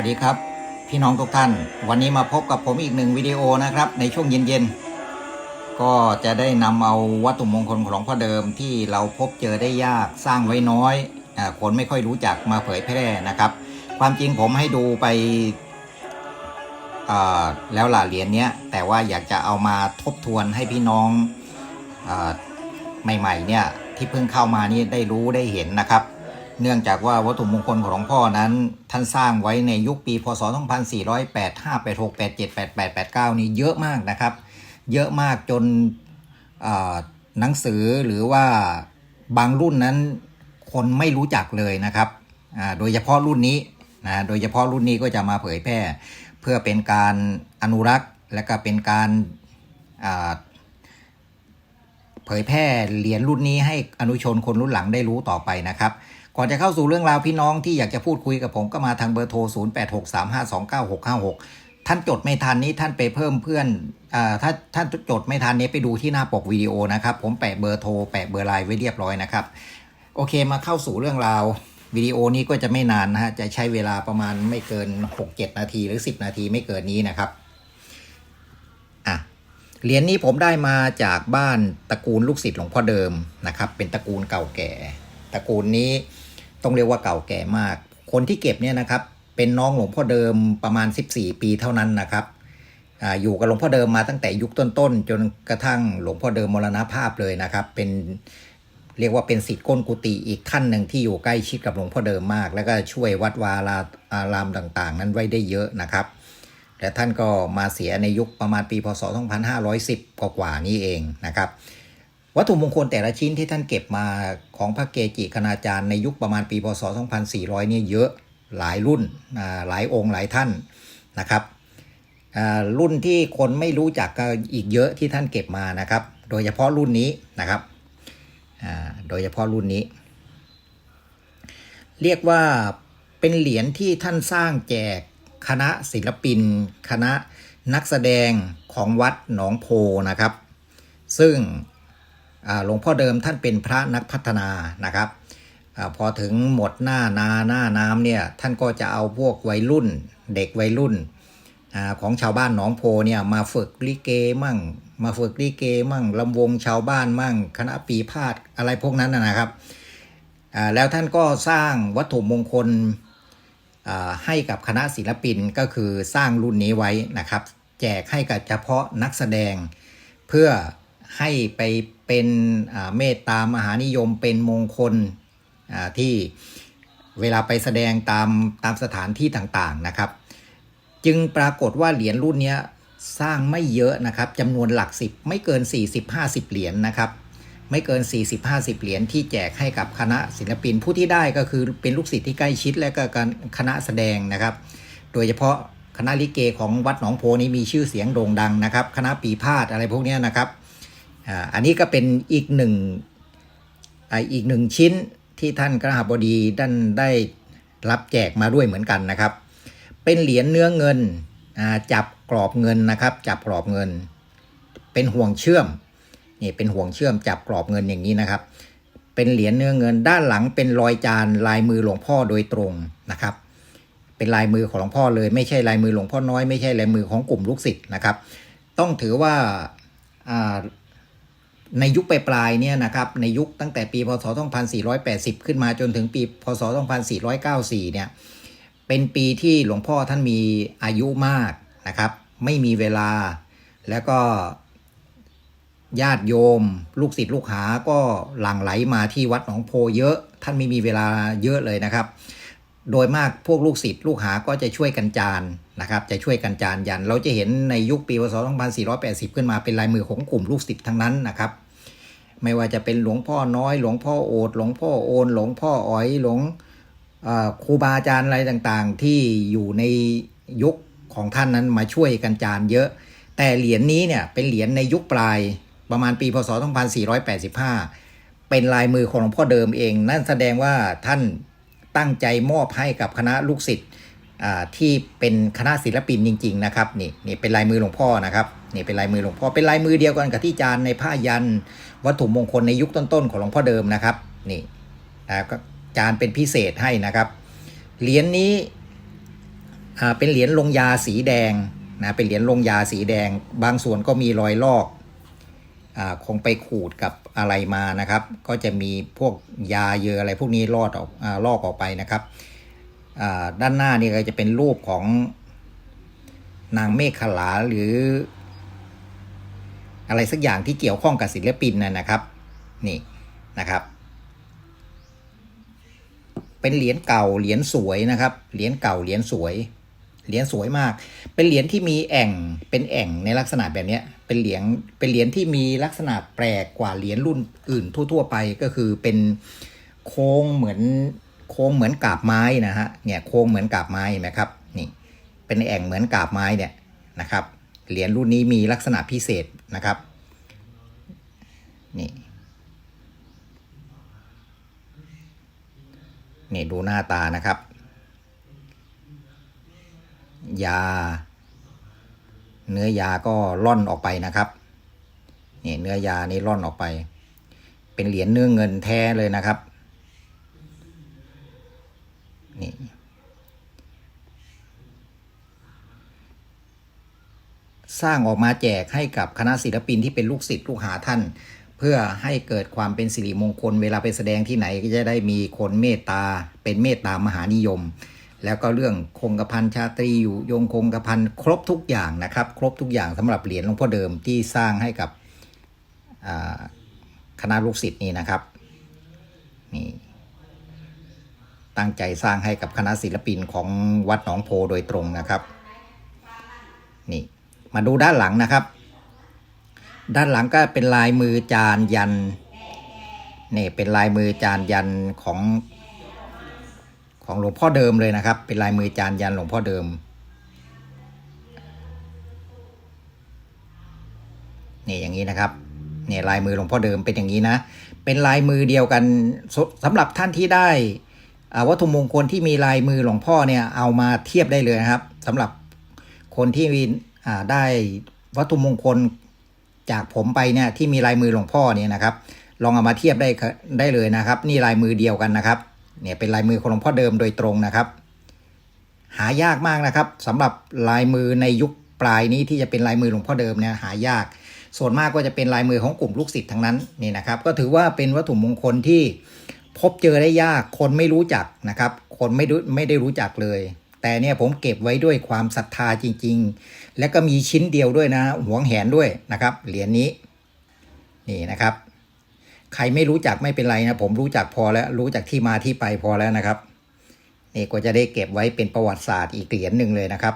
วัสดีครับ พี่น้องทุกท่าน วันนี้มาพบกับผมอีกหนึ่งวิดีโอนะครับ ในช่วงเย็นๆ ก็จะได้นำเอาวัตถุมงคลของหลวงพ่อเดิมที่เราพบเจอได้ยากสร้างไว้น้อยอคนไม่ค่อยรู้จักมาเผยแพร่นะครับ ความจริงผมให้ดูไปแล้วล่ะเหรียญเนี้ยแต่ว่าอยากจะเอามาทบทวนให้พี่น้องอใหม่ๆเนี่ยที่เพิ่งเข้ามานี่ได้รู้ได้เห็นนะครับ เนื่องจากว่าวัตถุมงคลของหลวงพ่อนั้น ท่านสร้างไว้ในยุคปี พศ 2408 5 8 6 8 7 8 8 8 9 นี่เยอะมากนะครับ เยอะมากจนหนังสือหรือว่าบางรุ่นนั้นคนไม่รู้จักเลยนะครับ โดยเฉพาะรุ่นนี้นะ โดยเฉพาะรุ่นนี้ก็จะมาเผยแพร่ เพื่อเป็นการอนุรักษ์ และก็เป็นการาเผยแพร่เหรียญรุ่นนี้ให้อนุชนคนรุ่นหลังได้รู้ต่อไปนะครับ ก่อนจะเข้าสู่เรื่องราวพี่น้องที่อยากจะพูดคุยกับผมก็มาทางเบอร์โทร 0863529656 ท่านจดไม่ทันนี้ท่านไปเพิ่มเพื่อนอถ้าท่านจดไม่ทันนี้ไปดูที่หน้าปกวิดีโอนะครับ ผมแปะเบอร์โทรแปะเบอร์ไลน์ไว้เรียบร้อยนะครับ โอเคมาเข้าสู่เรื่องราววิดีโอนี้ก็จะไม่นานนะฮะจะใช้เวลาประมาณไม่เกิน 6-7 นาทีหรือ 10 นาทีไม่เกินนี้นะครับอะเหรียญนี้ผมได้มาจากบ้านตระกูลลูกศิษย์หลวงพ่อเดิมนะครับ เป็นตระกูลเก่าแก่ ตระกูลนี้ ต้องเรียกว่าเก่าแก่มาก คนที่เก็บเนี่ยนะครับ เป็นน้องหลวงพ่อเดิมประมาณ 14 ปีเท่านั้นนะครับออยู่กับหลวงพ่อเดิมมาตั้งแต่ยุคต้นๆ จนกระทั่งหลวงพ่อเดิมมรณภาพเลยนะครับ เป็นเรียกว่าเป็นศิษย์ก้นกุฏิอีกท่านหนึ่งที่อยู่ใกล้ชิดกับหลวงพ่อเดิมมาก แล้วก็ช่วยวัดวาราอารามต่างๆ นั้นไว้ได้เยอะนะครับ และท่านก็มาเสียในยุคประมาณปีพศ 2510 กว่าๆนี้เองนะครับ วัตถุมงคลแต่ละชิ้นที่ท่านเก็บมาของพระเกจิคณาจารย์ในยุคประมาณปีพศ 2400เนี่ยเยอะหลายรุ่นหลายองค์หลายท่านนะครับรุ่นที่คนไม่รู้จักก็อีกเยอะที่ท่านเก็บมานะครับ โดยเฉพาะรุ่นนี้นะครับโดยเฉพาะรุ่นนี้ เรียกว่าเป็นเหรียญที่ท่านสร้างแจกคณะศิลปิน คณะนักแสดงของวัดหนองโพนะครับ ซึ่ง หลวงพ่อเดิมท่านเป็นพระนักพัฒนานะครับอพอถึงหมดหน้านาหน้าน้ำเนี่ยท่านก็จะเอาพวกวัยรุ่น เด็กวัยรุ่นอของชาวบ้านหนองโพเนี่ยมาฝึกลิเกมั่ง มาฝึกลิเกมั่งลำวงชาวบ้านมั่ง คณะปีพาดอะไรพวกนั้นนะครับแล้วท่านก็สร้างวัตถุมงคลให้กับคณะศิลปินก็คือสร้างรุ่นนี้ไว้นะครับ แจกให้กับเฉพาะนักแสดงเพื่อ ให้ไปเป็นเมตตามหานิยมเป็นมงคลที่เวลาไปแสดงตามตามสถานที่ต่างๆนะครับ จึงปรากฏว่าเหรียญรุ่นนี้สร้างไม่เยอะนะครับจำนวนหลักสิบไม่เกิน 40-50 เหรียญนะครับ ไม่เกิน 40-50 เหรียญที่แจกให้กับคณะศิลปินผู้ที่ได้ก็คือเป็นลูกศิษย์ที่ใกล้ชิดและก็คณะแสดงนะครับ โดยเฉพาะคณะลิเกของวัดหนองโพนี้มีชื่อเสียงโด่งดังนะครับ คณะปีพาดอะไรพวกนี้นะครับ อันนี้ก็เป็นอีกหนึ่งอีกหนึ่งชิ้นที่ท่านกระหบดีด้านได้รับแจกมาด้วยเหมือนกันนะครับ เป็นเหรียญเนื้อเงินจับกรอบเงินนะครับ จับกรอบเงิน เป็นห่วงเชื่อมนี่เป็นห่วงเชื่อมจับกรอบเงินอย่างนี้นะครับ เป็นเหรียญเนื้อเงิน ด้านหลังเป็นรอยจานลายมือหลวงพ่อโดยตรงนะครับ เป็นลายมือของหลวงพ่อเลยไม่ใช่ลายมือหลวงพ่อน้อยไม่ใช่ลายมือของกลุ่มลูกศิษย์นะครับ ต้องถือว่า ในยุคปลายๆเนี่ยนะครับในยุคตั้งแต่ปีพศ 2480 ขึ้นมาจนถึงปีพศ 2494 เนี่ยเป็นปีที่หลวงพ่อท่านมีอายุมากนะครับ ไม่มีเวลาแล้วก็ญาติโยม ลูกศิษย์ลูกหาก็หลั่งไหลมาที่วัดหนองโพเยอะ ท่านไม่มีเวลาเยอะเลยนะครับ โดยมากพวกลูกศิษย์ลูกหาก็จะช่วยกันจานนะครับจะช่วยกันจานยัน เราจะเห็นในยุคปีพศ2480 ขึ้นมาเป็นลายมือของกลุ่มลูกศิษย์ทั้งนั้นนะครับไม่ว่าจะเป็นหลวงพ่อน้อย หลวงพ่อโอดหลวงพ่อโอน หลวงพ่ออ๋อยหลวงครูบาอาจารย์อะไรต่างๆ ที่อยู่ในยุคของท่านนั้นมาช่วยกันจานเยอะ แต่เหรียญนี้เนี่ยเป็นเหรียญในยุคปลายประมาณปีพศ2485 เป็นลายมือของหลวงพ่อเดิมเอง นั่นแสดงว่าท่าน ตั้งใจมอบให้กับคณะลูกศิษย์ที่เป็นคณะศิลปินจริง ๆ นะครับนี่นี่เป็นลายมือหลวงพ่อนะครับนี่เป็นลายมือหลวงพ่อเป็นลายมือเดียวกันกับที่จานในผ้ายัน วัตถุมงคลในยุคต้นๆของหลวงพ่อเดิมนะครับนี่นะก็จานเป็นพิเศษให้นะครับเหรียญนี้เป็นเหรียญลงยาสีแดงนะเป็นเหรียญลงยาสีแดง บางส่วนก็มีรอยลอก คงไปขูดกับอะไรมานะครับ ก็จะมีพวกยาเยออะไรพวกนี้ลอดออกอลอกออกไปนะครับด้านหน้านี่ก็จะเป็นรูปของนางเมฆขลาหรือ อะไรสักอย่างที่เกี่ยวข้องกับศิลปินนะนะครับ นี่นะครับ เป็นเหรียญเก่าเหรียญสวยนะครับเหรียญเก่าเหรียญสวย เหรียญสวยมาก เป็นเหรียญที่มีแอ่ง เป็นแอ่งในลักษณะแบบนี้เป็นเหรียญ เป็นเหรียญที่มีลักษณะแปลกกว่าเหรียญรุ่นอื่นทั่ว ๆ ไปก็คือเป็นโค้งเหมือน โค้งเหมือนกาบไม้นะฮะ เนี่ยโค้งเหมือนกาบไม้เห็นไหมครับ นี่ เป็นแอ่งเหมือนกาบไม้เนี่ยนะครับ เหรียญรุ่นนี้มีลักษณะพิเศษนะครับ นี่นี่ดูหน้าตานะครับ ยา เนื้อยาก็ล่อนออกไปนะครับนี่เนื้อยานี่ล่อนออกไป เป็นเหรียญเนื้อเงินแท้เลยนะครับนี่สร้างออกมาแจกให้กับคณะศิลปินที่เป็นลูกศิษย์ลูกหาท่าน เพื่อให้เกิดความเป็นสิริมงคล เวลาไปแสดงที่ไหนก็จะได้มีคนเมตตาเป็นเมตตามหานิยม แล้วก็เรื่องคงกระพันชาตรีอยู่ยงคงกระพันครบทุกอย่างนะครับ ครบทุกอย่างสำหรับเหรียญหลวงพ่อเดิมที่สร้างให้กับคณะลูกศิษย์นี่นะครับนี่ตั้งใจสร้างให้กับคณะศิลปินของวัดหนองโพโดยตรงนะครับนี่มาดูด้านหลังนะครับ ด้านหลังก็เป็นลายมือจานยันนี่เป็นลายมือจานยันของ ของหลวงพ่อเดิมเลยนะครับ เป็นลายมือจานยันหลวงพ่อเดิม นี่อย่างนี้นะครับเนี่ยลายมือหลวงพ่อเดิมเป็นอย่างนี้นะ เป็นลายมือเดียวกันสสำหรับท่านที่ได้วัตถุมงคลที่มีลายมือหลวงพ่อเนี่ยเอามาเทียบได้เลยนะครับสำหรับคนที่ได้วัตถุมงคลจากผมไปเนี่ยที่มีลายมือหลวงพ่อเนี่ยนะครับ ลองเอามาเทียบได้ได้เลยนะครับ นี่ลายมือเดียวกันนะครับ เนี่ยเป็นลายมือของหลวงพ่อเดิมโดยตรงนะครับ หายากมากนะครับสำหรับลายมือในยุคปลายนี้ที่จะเป็นลายมือหลวงพ่อเดิมเนี่ยหายาก ส่วนมากก็จะเป็นลายมือของกลุ่มลูกศิษย์ทั้งนั้นนี่นะครับ ก็ถือว่าเป็นวัตถุมงคลที่พบเจอได้ยากคนไม่รู้จักนะครับ คนไม่รู้ไม่ได้รู้จักเลย แต่เนี่ยผมเก็บไว้ด้วยความศรัทธาจริง ๆ และก็มีชิ้นเดียวด้วยนะหวงแหนด้วยนะครับเหรียญนี้นี่นะครับ ใครไม่รู้จักไม่เป็นไรนะ ผมรู้จักพอแล้ว รู้จักที่มาที่ไปพอแล้วนะครับ นี่ก็จะได้เก็บไว้เป็นประวัติศาสตร์อีกเหรียญหนึ่งเลยนะครับ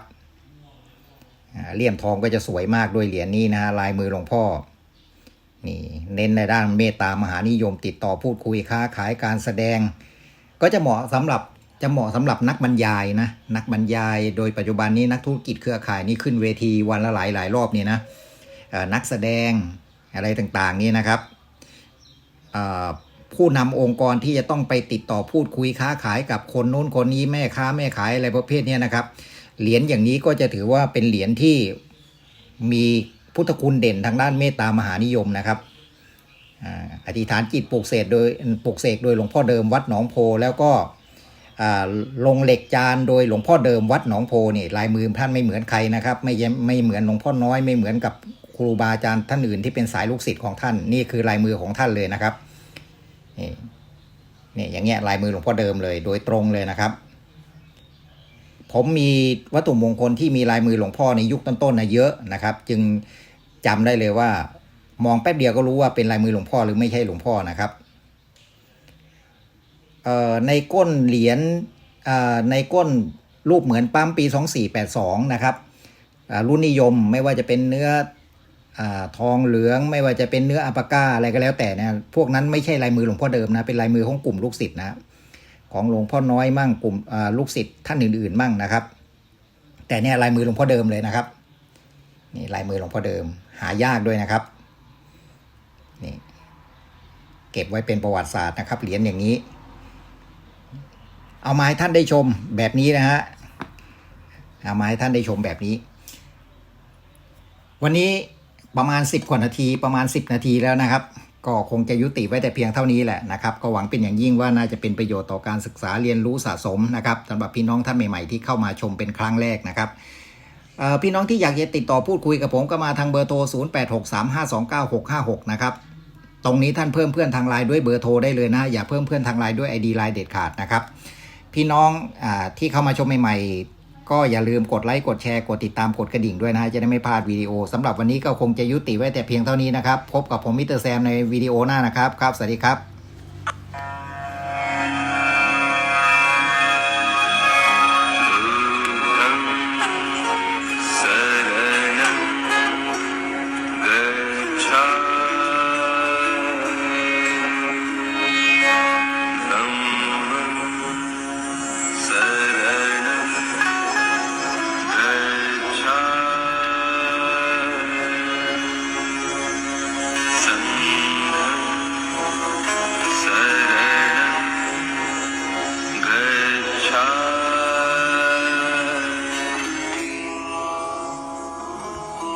เลี่ยมทองก็จะสวยมากด้วยเหรียญนี้นะฮะลายมือหลวงพ่อ นี่เน้นในด้านเมตตามหานิยมติดต่อพูดคุยค้าขายการแสดง ก็จะเหมาะสำหรับจะเหมาะสำหรับนักบรรยายนะนักบรรยาย โดยปัจจุบันนี้นักธุรกิจเครือข่ายนี่ขึ้นเวทีวันละหลายหลายรอบนี่นะนักแสดงอะไรต่างๆนี่นะครับ ผู้นำองค์กรที่จะต้องไปติดต่อพูดคุยค้าขายกับคนนู้นคนนี้แม่ค้าแม่ขายอะไรประเภทนี้นะครับ เหรียญอย่างนี้ก็จะถือว่าเป็นเหรียญที่มีพุทธคุณเด่นทางด้านเมตตามหานิยมนะครับอธิษฐานจิตปลูกเสกโดยปลูกเสกโดยหลวงพ่อเดิมวัดหนองโพแล้วก็ลงเหล็กจานโดยหลวงพ่อเดิมวัดหนองโพนี่ลายมือท่านไม่เหมือนใครนะครับ ไม่ไม่เหมือนหลวงพ่อน้อยไม่เหมือนกับ ครูบาอาจารย์ท่านอื่นที่เป็นสายลูกศิษย์ของท่าน นี่คือลายมือของท่านเลยนะครับนี่นี่อย่างเงี้ยลายมือหลวงพ่อเดิมเลย โดยตรงเลยนะครับ ผมมีวัตถุมงคลที่มีลายมือหลวงพ่อในยุคต้นๆนะเยอะนะครับ จึงจำได้เลยว่า มองแป๊บเดียวก็รู้ว่าเป็นลายมือหลวงพ่อหรือไม่ใช่หลวงพ่อนะครับในก้นเหรียญในก้นรูปเหมือนปั๊มปี 2482 นะครับรุ่นนิยมไม่ว่าจะเป็นเนื้อ ทองเหลืองไม่ว่าจะเป็นเนื้ออัปาก้าอะไรก็แล้วแต่นะพวกนั้นไม่ใช่ลายมือหลวงพ่อเดิมนะเป็นลายมือของกลุ่มลูกศิษย์นะของหลวงพ่อน้อยมั่งกลุ่มลูกศิษย์ท่านอื่นๆมั่งนะครับ แต่เนี่ยลายมือหลวงพ่อเดิมเลยนะครับนี่ลายมือหลวงพ่อเดิม หายากด้วยนะครับนี่เก็บไว้เป็นประวัติศาสตร์นะครับเหรียญอย่างนี้ เอามาให้ท่านได้ชมแบบนี้นะฮะเอามาให้ท่านได้ชมแบบนี้ วันนี้ ประมาณสิบกว่านาทีประมาณสิบนาทีแล้วนะครับ ก็คงจะยุติไว้แต่เพียงเท่านี้แหละนะครับก็หวังเป็นอย่างยิ่งว่าน่าจะเป็นประโยชน์ต่อการศึกษาเรียนรู้สะสมนะครับสำหรับพี่น้องท่านใหม่ๆที่เข้ามาชมเป็นครั้งแรกนะครับพี่น้องที่อยากจะติดต่อพูดคุยกับผมก็มาทางเบอร์โทร 0863529666นะครับ ตรงนี้ท่านเพิ่มเพื่อนทางไลน์ด้วยเบอร์โทรได้เลยนะ อย่าเพิ่มเพื่อนทางไลน์ด้วย ID ไลน์เด็ดขาดนะครับ พี่น้องอที่เข้ามาชมใหม่ๆ ก็อย่าลืมกดไลค์กดแชร์กดติดตามกดกระดิ่งด้วยนะจะได้ไม่พลาดวิดีโอสำหรับวันนี้ก็คงจะยุติไว้แต่เพียงเท่านี้นะครับ พบกับผมมิสเตอร์แซมในวิดีโอหน้านะครับครับสวัสดีครับ